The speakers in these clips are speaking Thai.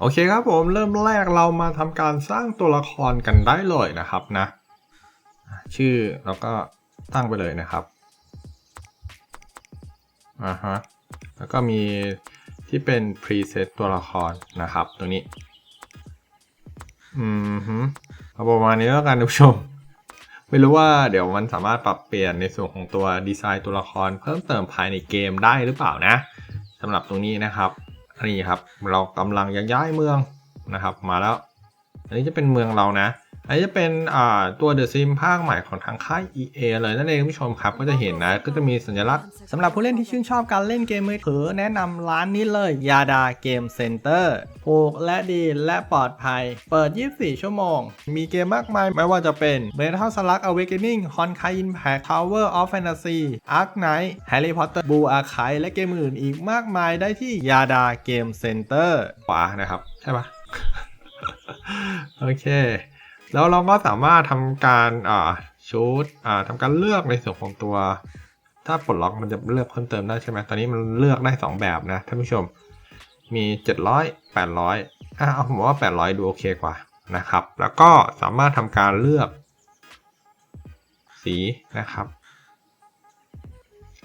โอเคครับผมเริ่มแรกเรามาทำการสร้างตัวละครกันได้เลยนะครับนะ ชื่อเราก็ตั้งไปเลยนะครับอ่าฮะแล้วก็มีที่เป็น preset ตัวละครนะครับ ตัวนี้ อืมฮึเอาประมาณนี้แล้วกันท่านผู้ชม ไม่รู้ว่าเดี๋ยวมันสามารถปรับเปลี่ยนในส่วนของตัวดีไซน์ตัวละครเพิ่มเติมภายในเกมได้หรือเปล่านะสำหรับตรงนี้นะครับ นี่ครับ เรากำลังย้ายเมืองนะครับ มาแล้ว อันนี้จะเป็นเมืองเรานะ อันนี้จะเป็นตัวเดอะซิมภาคใหม่ของทางค่าย EA เลยนั่นเองคุณผู้ชมครับก็จะเห็นนะก็จะมีสัญลักษณ์สำหรับผู้เล่นที่ชื่นชอบการเล่นเกมมือถือแนะนำร้านนี้เลยยาดาเกมเซ็นเตอร์ถูกและดีและปลอดภัย เปิด 24 ชั่วโมง มีเกมมากมาย ไม่ว่าจะเป็น Metal Slug Awakening Honkai Impact Tower of Fantasy Ark Knight Harry Potter Blue Archive และเกมอื่นอีกมากมายได้ที่ยาดาเกมเซ็นเตอร์ขวานะครับ ใช่ปะโอเค แล้วเราก็สามารถทำการอ่าชูดอ่าทำการเลือกในส่วนของตัว ถ้าปลดล็อกมันจะเลือกเพิ่มเติมได้ใช่ไหมตอนนี้มันเลือกได้ 2 แบบนะท่านผู้ชมมี 700 800อะเอาผมว่า 800 ดูโอเคกว่านะครับ แล้วก็สามารถทำการเลือก สีนะครับ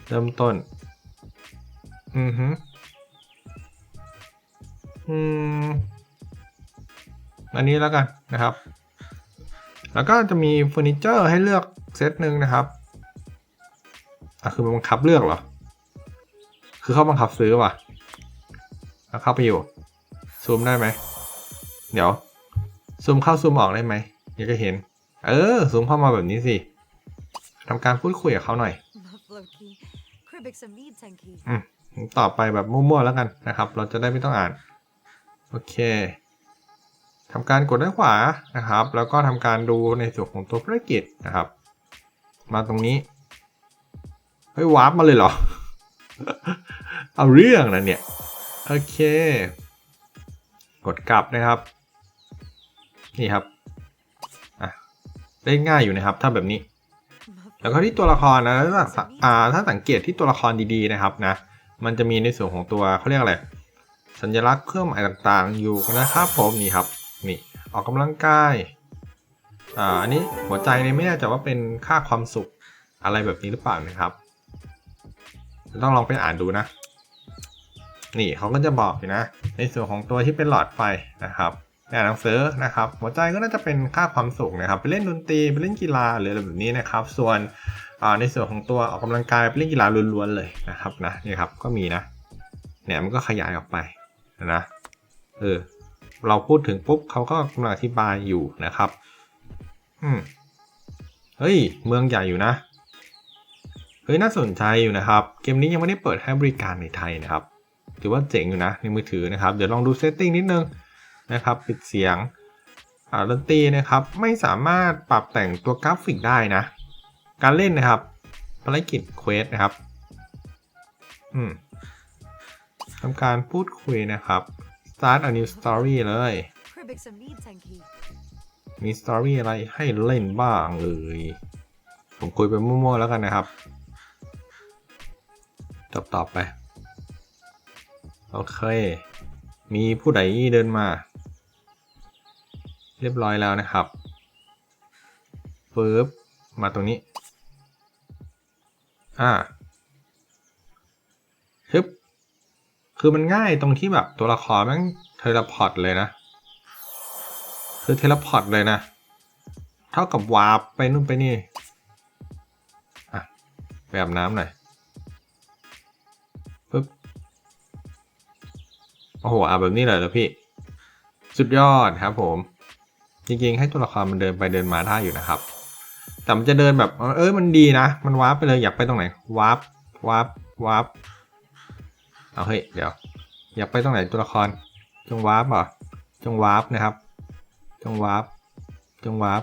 เริ่มต้น อือฮึอืมอันนี้แล้วกันนะครับ แล้วก็จะมีเฟอร์นิเจอร์ให้เลือกเซตหนึ่งนะครับอะคือมันบังคับเลือกเหรอ คือเขาบังคับซื้อว่ะแล้วเข้าไปอยู่ ซูมได้ไหม เดี๋ยว ซูมเข้าซูมออกได้ไหมอยากจะเห็น เออ ซูมเข้ามาแบบนี้สิทำการพูดคุยกับเขาหน่อยอืมต่อไปแบบมั่วๆแล้วกันนะครับ เราจะได้ไม่ต้องอ่าน โอเค ทำการกดด้านขวานะครับ แล้วก็ทำการดูในส่วนของตัวภารกิจนะครับ มาตรงนี้เฮ้ยวาร์ปมาเลยเหรอ เอาเรื่องนะเนี่ย โอเค กดกลับนะครับ นี่ครับอะเล่นง่ายอยู่นะครับ ถ้าแบบนี้ แล้วก็ที่ตัวละครนะถ้าสังอ่าถ้าสังเกตที่ตัวละครดีๆนะครับนะ มันจะมีในส่วนของตัวเขาเรียกอะไรสัญลักษณ์เครื่องหมายต่างๆอยู่นะครับผมนี่ครับ ออกกำลังกาย อ่าอันนี้หัวใจเนี่ยไม่แน่ใจว่าเป็นค่าความสุขอะไรแบบนี้หรือเปล่านะครับ ต้องลองไปอ่านดูนะ นี่เขาก็จะบอกอยู่นะ ในส่วนของตัวที่เป็นหลอดไฟนะครับในหนังสือนะครับ หัวใจก็น่าจะเป็นค่าความสุขนะครับ ไปเล่นดนตรีไปเล่นกีฬาหรืออะไรแบบนี้นะครับ ส่วนอ่าในส่วนของตัวออกกำลังกายไปเล่นกีฬาล้วนๆเลยนะครับนะนี่ครับก็มีนะเนี่ยมันก็ขยายออกไปนะเออ เราพูดถึงปุ๊บเขาก็กำลังอธิบายอยู่นะครับ อืม เฮ้ย เมืองใหญ่อยู่นะ เฮ้ยน่าสนใจอยู่นะครับ เกมนี้ยังไม่ได้เปิดให้บริการในไทยนะครับ ถือว่าเจ๋งอยู่นะในมือถือนะครับ เดี๋ยวลองดูเซตติ้งนิดนึงนะครับ ปิดเสียง อ่าดนตรีนะครับ ไม่สามารถปรับแต่งตัวกราฟิกได้นะ การเล่นนะครับ ภารกิจเควสนะครับ อืมทำการพูดคุยนะครับ start a new story เลย Kribik Samid Tenki. มีสตอรี่อะไรให้เล่นบ้างเอ่ยผมคุยไปมั่วๆแล้วกันนะครับจบต่อไป โอเค มีผู้ใดเดินมา เรียบร้อยแล้วนะครับปึ๊บมาตรงนี้ อ่าฮึบ คือมันง่ายตรงที่แบบตัวละครแม่งเทเลพอร์ตเลยนะ คือเทเลพอร์ตเลยนะ เท่ากับวาร์ปไปนู่นไปนี่ อะไปอาบน้ำหน่อยปึ๊บ โอ้โหอาบแบบนี้เลยเหรอพี่ สุดยอดครับผม จริงๆ ให้ตัวละครมันเดินไปเดินมาได้อยู่นะครับ แต่มันจะเดินแบบ เออมันดีนะ มันวาร์ปไปเลยอยากไปตรงไหน วาร์ป วาร์ป วาร์ป เอาเฮ้ยเดี๋ยว อยากไปตรงไหนตัวละคร จงวาร์ปเหรอ จงวาร์ปนะครับ จงวาร์ป จงวาร์ป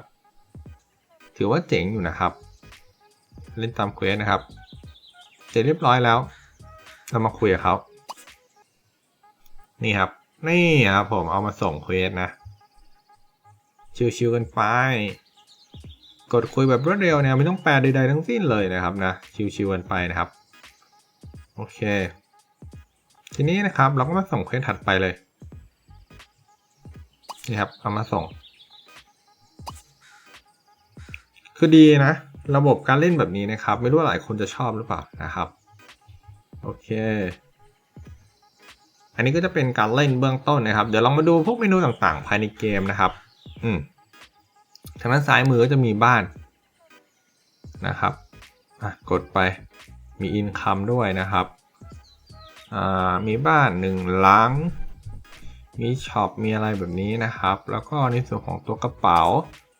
ถือว่าเจ๋งอยู่นะครับ เล่นตามเควสนะครับ เสร็จเรียบร้อยแล้ว เรามาคุยกับเขา นี่ครับ นี่ครับผมเอามาส่งเควสนะ ชิวๆกันไป กดคุยแบบรวดเร็วเนี่ยไม่ต้องแปลใดๆทั้งสิ้นเลยนะครับนะ ชิวๆกันไปนะครับ โอเค ทีนี้นะครับเราก็มาส่งเควสถัดไปเลย นี่ครับเอามาส่ง คือดีนะ ระบบการเล่นแบบนี้นะครับ ไม่รู้ว่าหลายคนจะชอบหรือเปล่านะครับ โอเค อันนี้ก็จะเป็นการเล่นเบื้องต้นนะครับ เดี๋ยวลองมาดูพวกเมนูต่างๆ ภายในเกมนะครับ อืมทางด้านซ้ายมือก็จะมีบ้านนะครับอะกดไปมีอินคัมด้วยนะครับ มีบ้านหนึ่งหลัง มีช็อป มีอะไรแบบนี้นะครับ แล้วก็ในส่วนของตัวกระเป๋า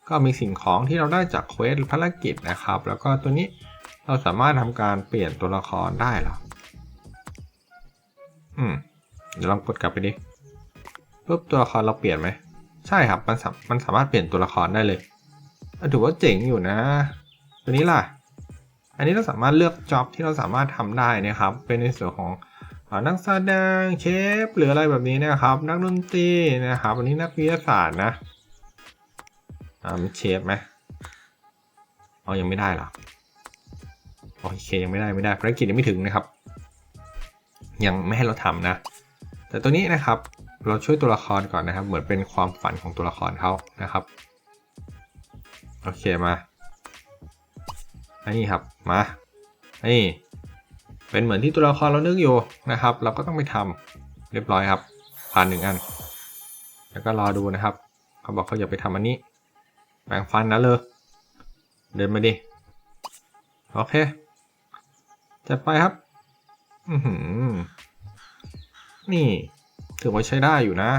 ก็มีสิ่งของที่เราได้จากเควสภารกิจนะครับ แล้วก็ตัวนี้เราสามารถทำการเปลี่ยนตัวละครได้หรอ อืม เดี๋ยวลองกดกลับไปดิปุ๊บตัวละครเราเปลี่ยนไหม ใช่ครับ มันสามันสามารถเปลี่ยนตัวละครได้เลยถือว่าเจ๋งอยู่นะ ตัวนี้ล่ะ อันนี้เราสามารถเลือกจ็อบที่เราสามารถทำได้นะครับ เป็นในส่วนของ นักแสดงเชฟหรืออะไรแบบนี้นะครับ นักดนตรีนะครับอันนี้นักวิทยาศาสตร์นะอ่ามีเชฟไหมเอายังไม่ได้หรอโอเคยังไม่ได้ไม่ได้ภารกิจยังไม่ถึงนะครับ ยังไม่ให้เราทำนะ แต่ตัวนี้นะครับเราช่วยตัวละครก่อนนะครับ เหมือนเป็นความฝันของตัวละครเขานะครับโอเคมาอันนี้ครับมานี่ เป็นเหมือนที่ตัวละครเรานึกอยู่นะครับ เราก็ต้องไปทำเรียบร้อยครับ ผ่านหนึ่งอัน แล้วก็รอดูนะครับ เขาบอกเขาอย่าไปทำอันนี้แปรงฟันนะเลยเดินมาดิโอเคจัดไปครับ อือหือนี่ ถือว่าใช้ได้อยู่นะ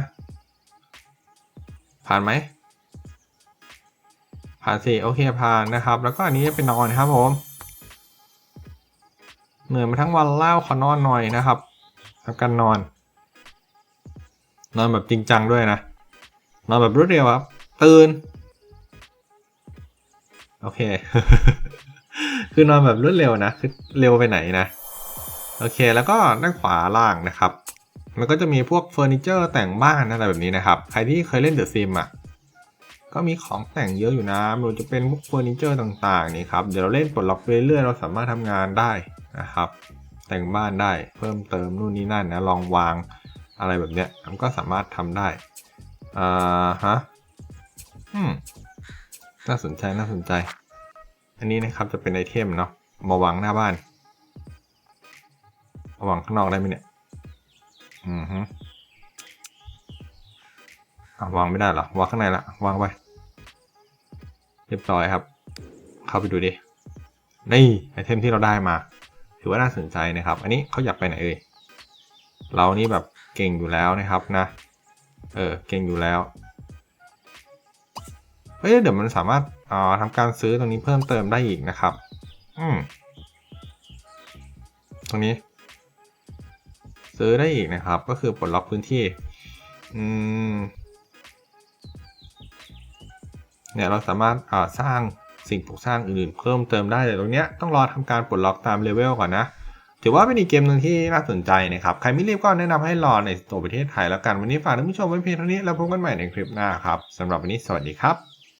ผ่านไหมผ่านสิโอเคผ่านนะครับ แล้วก็อันนี้เป็นนอนครับผม เหนื่อยมาทั้งวันเล่าขอนอนหน่อยนะครับทำการนอน นอนแบบจริงจังด้วยนะ นอนแบบรวดเร็วครับ ตื่น โอเค คือนอนแบบรวดเร็วนะ คือเร็วไปไหนนะ โอเค แล้วก็ด้านขวาล่างนะครับ มันก็จะมีพวกเฟอร์นิเจอร์แต่งบ้านอะไรแบบนี้นะครับ ใครที่เคยเล่นเดอะซิมอะก็มีของแต่งเยอะอยู่นะม่ว่าจะเป็นพวกเฟอร์นิเจอร์ต่างๆนี่ครับ เดี๋ยวเราเล่นปลดล็อกไปเรื่อยๆเราสามารถทำงานได้ นะครับ แต่งบ้านได้เพิ่มเติมนู่นนี่นั่นนะลองวางอะไรแบบเนี้ยมันก็สามารถทำได้อ่าฮะอืมน่าสนใจน่าสนใจ อันนี้นะครับจะเป็นไอเทมเนาะมาวางหน้าบ้านมาวางข้างนอกได้ไหมเนี่ยอืมฮึวางไม่ได้หรอวางข้างในละวางไปเรียบร้อยครับ เข้าไปดูดินี่ไอเทมที่เราได้มา ถือว่าน่าสนใจนะครับ อันนี้เขาอยากไปไหนเอ่ยเรานี่แบบเก่งอยู่แล้วนะครับนะ เออเก่งอยู่แล้วเฮ้ยเดี๋ยวมันสามารถอ่าทำการซื้อตรงนี้เพิ่มเติมได้อีกนะครับ อืมตรงนี้ ซื้อได้อีกนะครับ ก็คือปลดล็อกพื้นที่ อืมเนี่ยเราสามารถอ่าสร้าง สิ่งปลูกสร้างอื่นๆ เพิ่มเติมได้แต่ตรงเนี้ยต้องรอทำการปลดล็อกตามเลเวลก่อนนะถือว่าเป็นอีกเกมหนึ่งที่น่าสนใจนะครับ ใครไม่รีบก็แนะนำให้รอในตัวประเทศไทยแล้วกัน วันนี้ฝากท่านผู้ชมไว้เพียงเท่านี้ แล้วพบกันใหม่ในคลิปหน้าครับสำหรับวันนี้สวัสดีครับ